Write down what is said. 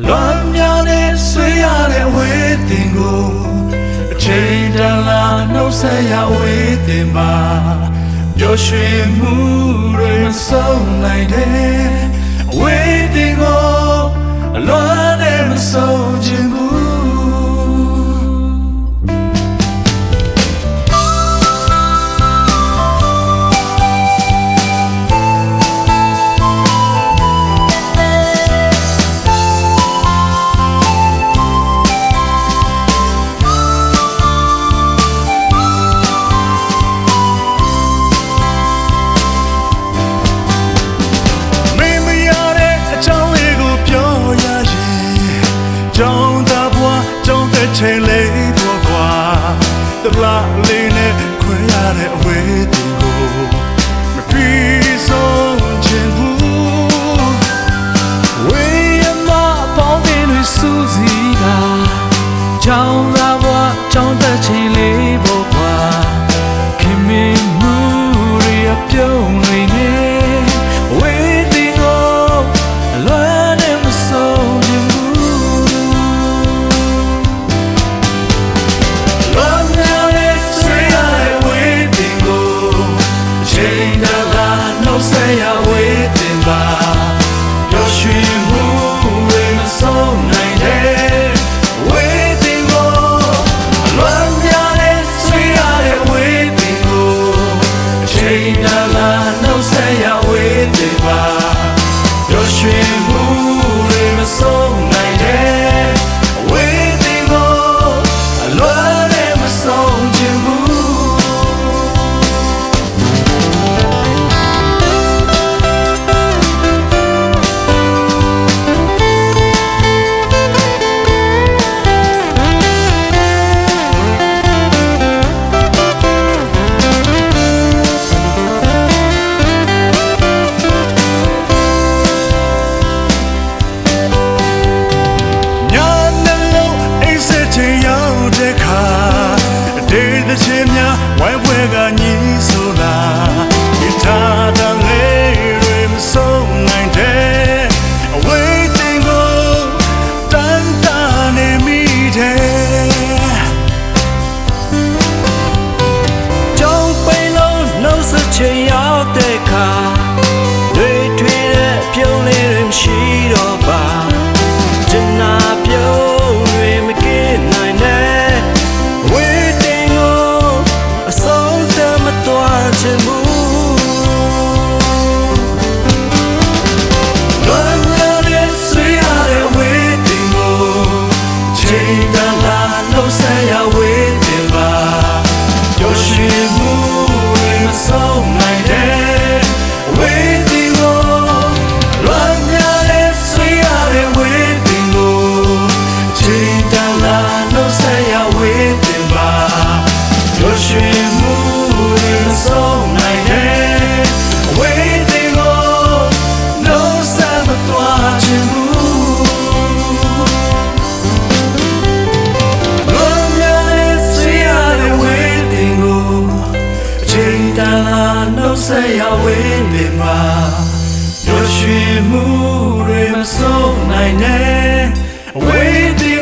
လွန်မြောက်တဲ့ဆွေရတဲ့ဝေးတင်ကိုအချိန်တန်လာနှုတ်ဆက်ရဝေးတင်ပါပျော်ရွှင်မှုတွေဆုံးနိုင်တယ်ဝေးတင်ကိုအလွန်တဲ့ တလားလေးနဲ့ခွင်ရတဲ့အဝေးတင်ကိုမပြီးဆုံးခြင်းဘူးဝေးရမပေါင်းတဲ့လူစူးစီးတာကြောင်း ချင်းများဝိုင်းပွဲကည ဆက်ရဝေးနေမှာရွှေမှုတွေမဆုံးနိုင်နဲ့အဝေးဒီ